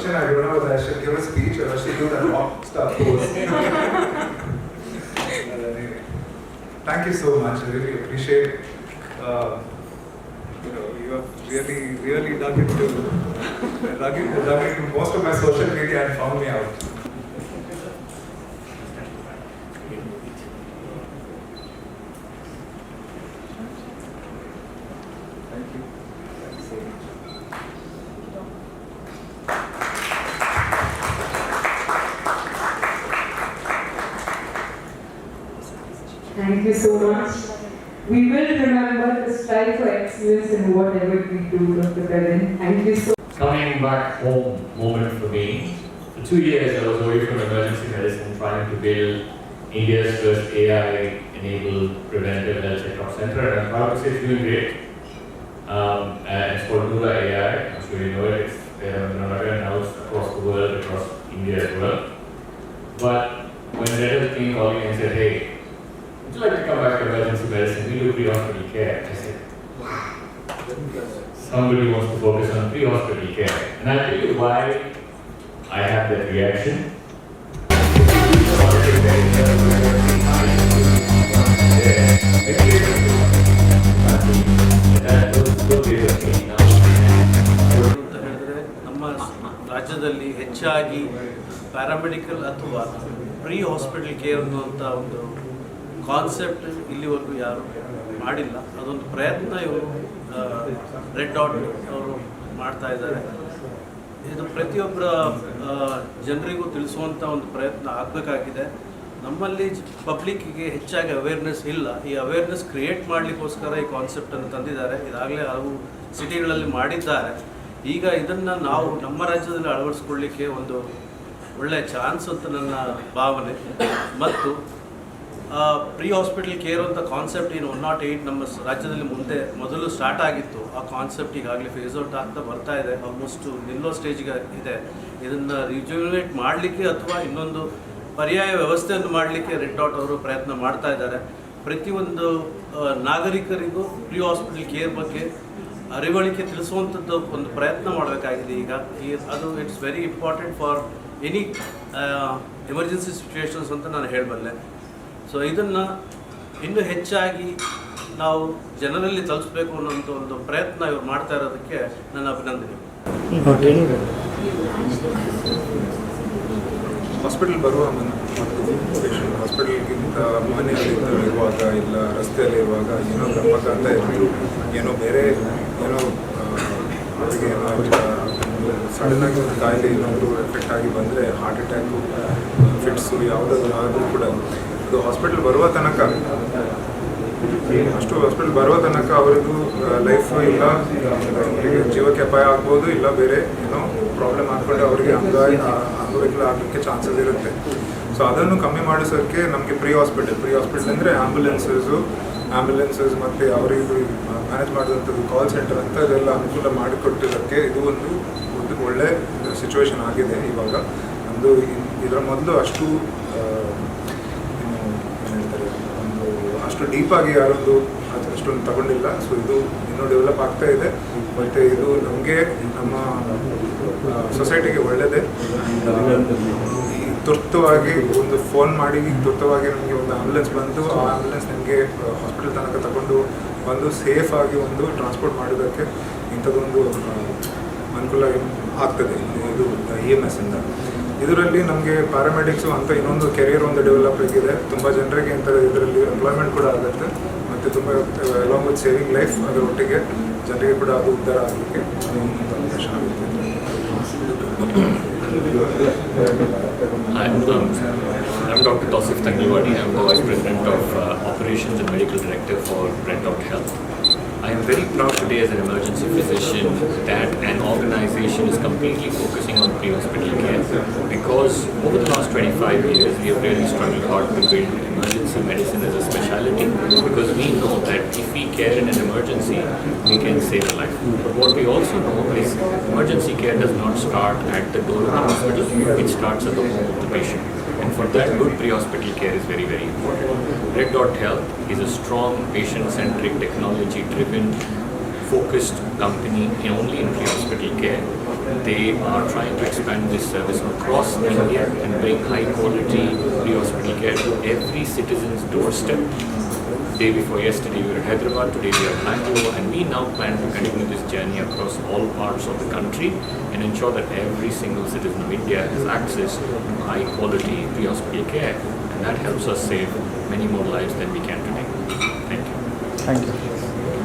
introduction, I don't know whether I should give a speech or I should do that rock star pose. thank you so much. I really appreciate. Uh, you know, you have really, really dug into, dug into, dug into most of my social media and found me out. Thank you so much. We will remember the strive for excellence in whatever we do, Dr. Pravin. Thank you so coming back home moment for me. For two years, I was away from emergency medicine trying to build India's first AI-enabled preventive health checkup center, and I'm proud to say it's doing great. Um, and it's called Nura AI. I'm sure you know it. It's there on Nora now across the world, across India as well. But when Red came calling and said, "Hey, would you like to come back to emergency medicine? We do pre-hospital care." I said, somebody wants to focus on pre-hospital care. And I'll tell you why I have that reaction. ಅಂತ ಹೇಳಿದ್ರೆ ನಮ್ಮ ರಾಜ್ಯದಲ್ಲಿ ಹೆಚ್ಚಾಗಿ paramedical ಅಥವಾ pre hospital care ಅನ್ನುವಂಥ ಒಂದು concept ಇಲ್ಲಿವರೆಗೂ ಯಾರು ಮಾಡಿಲ್ಲ. ಅದೊಂದು ಪ್ರಯತ್ನ ಇವರು ರೆಡ್ ಡಾಟ್ ಅವರು ಮಾಡ್ತಾ ಇದ್ದಾರೆ. ಇದು ಪ್ರತಿಯೊಬ್ಬರ ಜನರಿಗೂ ತಿಳಿಸುವಂಥ ಒಂದು ಪ್ರಯತ್ನ ಆಗಬೇಕಾಗಿದೆ. ನಮ್ಮಲ್ಲಿ ಪಬ್ಲಿಕ್ಕಿಗೆ ಹೆಚ್ಚಾಗಿ ಅವೇರ್ನೆಸ್ ಇಲ್ಲ. ಈ ಅವೇರ್ನೆಸ್ ಕ್ರಿಯೇಟ್ ಮಾಡಲಿಕ್ಕೋಸ್ಕರ ಈ ಕಾನ್ಸೆಪ್ಟನ್ನು ತಂದಿದ್ದಾರೆ. ಇದಾಗಲೇ ಹಲವು ಸಿಟಿಗಳಲ್ಲಿ ಮಾಡಿದ್ದಾರೆ. ಈಗ ಇದನ್ನು ನಾವು ನಮ್ಮ ರಾಜ್ಯದಲ್ಲಿ ಅಳವಡಿಸ್ಕೊಳ್ಳಿಕ್ಕೆ ಒಂದು ಒಳ್ಳೆಯ ಚಾನ್ಸ್ ಅಂತ ನನ್ನ ಭಾವನೆ. ಮತ್ತು ಪ್ರೀ ಹಾಸ್ಪಿಟಲ್ ಕೇರ್ ಅಂತ ಕಾನ್ಸೆಪ್ಟ್ ಏನು ಒನ್ ನಾಟ್ ಏಯ್ಟ್ ನಮ್ಮ ರಾಜ್ಯದಲ್ಲಿ ಮುಂದೆ ಮೊದಲು ಸ್ಟಾರ್ಟ್ ಆಗಿತ್ತು. ಆ ಕಾನ್ಸೆಪ್ಟ್ ಈಗಾಗಲೇ ಫೇಸ್ ಔಟ್ ಆಗ್ತಾ ಬರ್ತಾ ಇದೆ. ಆಲ್ಮೋಸ್ಟ್ ನಿಲ್ಲೋ ಸ್ಟೇಜ್ಗೆ ಇದೆ. ಇದನ್ನು ರಿಜ್ಯುನೇಟ್ ಮಾಡಲಿಕ್ಕೆ ಅಥವಾ ಇನ್ನೊಂದು ಪರ್ಯಾಯ ವ್ಯವಸ್ಥೆಯನ್ನು ಮಾಡಲಿಕ್ಕೆ ರೆಡ್ ಡಾಟ್ ಅವರು ಪ್ರಯತ್ನ ಮಾಡ್ತಾ ಇದ್ದಾರೆ. ಪ್ರತಿಯೊಂದು ನಾಗರಿಕರಿಗೂ ಪ್ರೀ ಹಾಸ್ಪಿಟಲ್ ಕೇರ್ ಬಗ್ಗೆ ಅರಿವಳಿಕೆ ತಿಳಿಸುವಂಥದ್ದು ಒಂದು ಪ್ರಯತ್ನ ಮಾಡಬೇಕಾಗಿದೆ ಈಗ. ಈ, ಅದು it's very important for any emergency situations ಅಂತ ನಾನು ಹೇಳಬಲ್ಲೆ. ಸೊ ಇದನ್ನು ಇನ್ನೂ ಹೆಚ್ಚಾಗಿ ನಾವು ಜನರಲ್ಲಿ ತಲುಪಿಸ್ಬೇಕು ಅನ್ನೋಂಥ ಒಂದು ಪ್ರಯತ್ನ ಇವರು ಮಾಡ್ತಾ ಇರೋದಕ್ಕೆ ನನ್ನ ಅಭಿನಂದನೆ. ಹಾಸ್ಪಿಟಲ್ ಬರುವ ಮತ್ತು ಪೇಷಂಟ್ ಹಾಸ್ಪಿಟಲ್ಗಿಂತ ಮನೆಯಲ್ಲಿ ಇರುವಾಗ ಇಲ್ಲ ರಸ್ತೆಯಲ್ಲಿ ಇರುವಾಗ ಏನೋ ಗಮ್ಮತ ಅಂತ ಇರ್ತೀವಿ ಏನೋ ಬೇರೆ ಏನೋ ಅವರಿಗೆ ಏನೋ ಸಡನ್ ಆಗಿ ಒಂದು ಕಾಯಿಲೆ ಏನಾದರೂ ಎಫೆಕ್ಟ್ ಆಗಿ ಬಂದರೆ ಹಾರ್ಟ್ ಅಟ್ಯಾಕು ಫಿಟ್ಸು ಯಾವುದಾದ್ರೂ ಆದರೂ ಕೂಡ ಅದು ಹಾಸ್ಪಿಟಲ್ ಬರುವ ತನಕ, ಅಷ್ಟು ಹಾಸ್ಪಿಟಲ್ ಬರುವ ತನಕ ಅವರಿಗೂ ಲೈಫ್ ಇಲ್ಲ ಜೀವಕ್ಕೆ ಅಪಾಯ ಆಗ್ಬೋದು, ಇಲ್ಲ ಬೇರೆ ಏನೋ ಪ್ರಾಬ್ಲಮ್ ಆಗ್ಕೊಂಡು ಅವರಿಗೆ ಅಂಗ ಅಂಗವಿಕಲ ಆಗಲಿಕ್ಕೆ ಚಾನ್ಸಸ್ ಇರುತ್ತೆ. ಸೊ ಅದನ್ನು ಕಮ್ಮಿ ಮಾಡಿಸೋಕ್ಕೆ ನಮಗೆ ಪ್ರೀ ಹಾಸ್ಪಿಟಲ್ ಪ್ರೀ ಹಾಸ್ಪಿಟಲ್ ಅಂದರೆ ಆ್ಯಂಬುಲೆನ್ಸಸ್ಸು ಆ್ಯಂಬುಲೆನ್ಸಸ್ ಮತ್ತು ಅವರಿಗೆ ಮ್ಯಾನೇಜ್ ಮಾಡಿದಂಥದ್ದು ಕಾಲ್ ಸೆಂಟರ್ ಅಂತ ಇದೆಲ್ಲ ಅನುಕೂಲ ಮಾಡಿಕೊಟ್ಟಿರೋಕ್ಕೆ ಇದು ಒಂದು ಒಂದು ಒಳ್ಳೆ ಸಿಚುವೇಶನ್ ಆಗಿದೆ ಇವಾಗ. ಒಂದು ಇದರ ಮೊದಲು ಅಷ್ಟು ಆ, ಏನು ಏನ್ ಹೇಳ್ತಾರೆ ಒಂದು ಅಷ್ಟು ಡೀಪಾಗಿ ಯಾರೊಂದು ಅದು ಅಷ್ಟೊಂದು ತಗೊಂಡಿಲ್ಲ. ಸೊ ಇದು ಇನ್ನೂ ಡೆವಲಪ್ ಆಗ್ತಾ ಇದೆ. ಬಟ್ ಇದು ನಮಗೆ ನಮ್ಮ ಸೊಸೈಟಿಗೆ ಒಳ್ಳೆಯದೇ ತುರ್ತವಾಗಿ ಒಂದು ಫೋನ್ ಮಾಡಿ ತುರ್ತವಾಗಿ ನಮಗೆ ಒಂದು ಆಂಬುಲೆನ್ಸ್ ಬಂದು, ಆ ಆಂಬುಲೆನ್ಸ್ ನಿಮಗೆ ಹಾಸ್ಪಿಟಲ್ ತನಕ ತಗೊಂಡು ಬಂದು ಸೇಫ್ ಆಗಿ ಒಂದು ಟ್ರಾನ್ಸ್ಪೋರ್ಟ್ ಮಾಡೋದಕ್ಕೆ ಇಂಥದ್ದೊಂದು ಅನುಕೂಲ ಆಗ್ತದೆ. ಇದು ಇ ಎಂ ಎಸ್ ಇಂದ. ಇದರಲ್ಲಿ ನಮಗೆ ಪ್ಯಾರಾಮೆಡಿಕ್ಸು ಅಂತ ಇನ್ನೊಂದು ಕೆರಿಯರ್ ಒಂದು ಡೆವಲಪ್ ಆಗಿದೆ ತುಂಬ ಜನರಿಗೆ ಇಂಥ ಇದರಲ್ಲಿ ಎಂಪ್ಲಾಯ್ಮೆಂಟ್ ಕೂಡ ಆಗುತ್ತೆ ಮತ್ತು ತುಂಬ ಅಲಾಂಗ್ ವಿತ್ ಸೇವಿಂಗ್ ಲೈಫ್ ಅದರ ಒಟ್ಟಿಗೆ ಜನರಿಗೆ ಕೂಡ ಅದು ಉದ್ಧಾರ ಆಗಲಿಕ್ಕೆ ಅವಕಾಶ ಆಗುತ್ತೆ I'm, Dr. Tausif Tangiwadi. I'm the Vice President of uh, Operations and Medical Director for Red Dot Health. I am very proud today as an emergency physician that an organization is completely focusing on pre-hospital care because over the last 25 years we have really struggled hard to build emergency medicine as a specialty because we know that if we care in an emergency, we can save a life. But what we also know is emergency care does not start at the door of the hospital, it starts at the home of the patient. For that, good pre-hospital care is very, very important. Red Dot Health is a strong, patient-centric, technology-driven, focused company only in pre-hospital care. They are trying to expand this service across India and bring high-quality pre-hospital care to every citizen's doorstep Day before yesterday, we were at Hyderabad, today we are at Bangalore, and we now plan to continue this journey across all parts of the country and ensure that every single citizen of India has access to high quality pre hospital care. And that helps us save many more lives than we can today. Thank you. Thank you.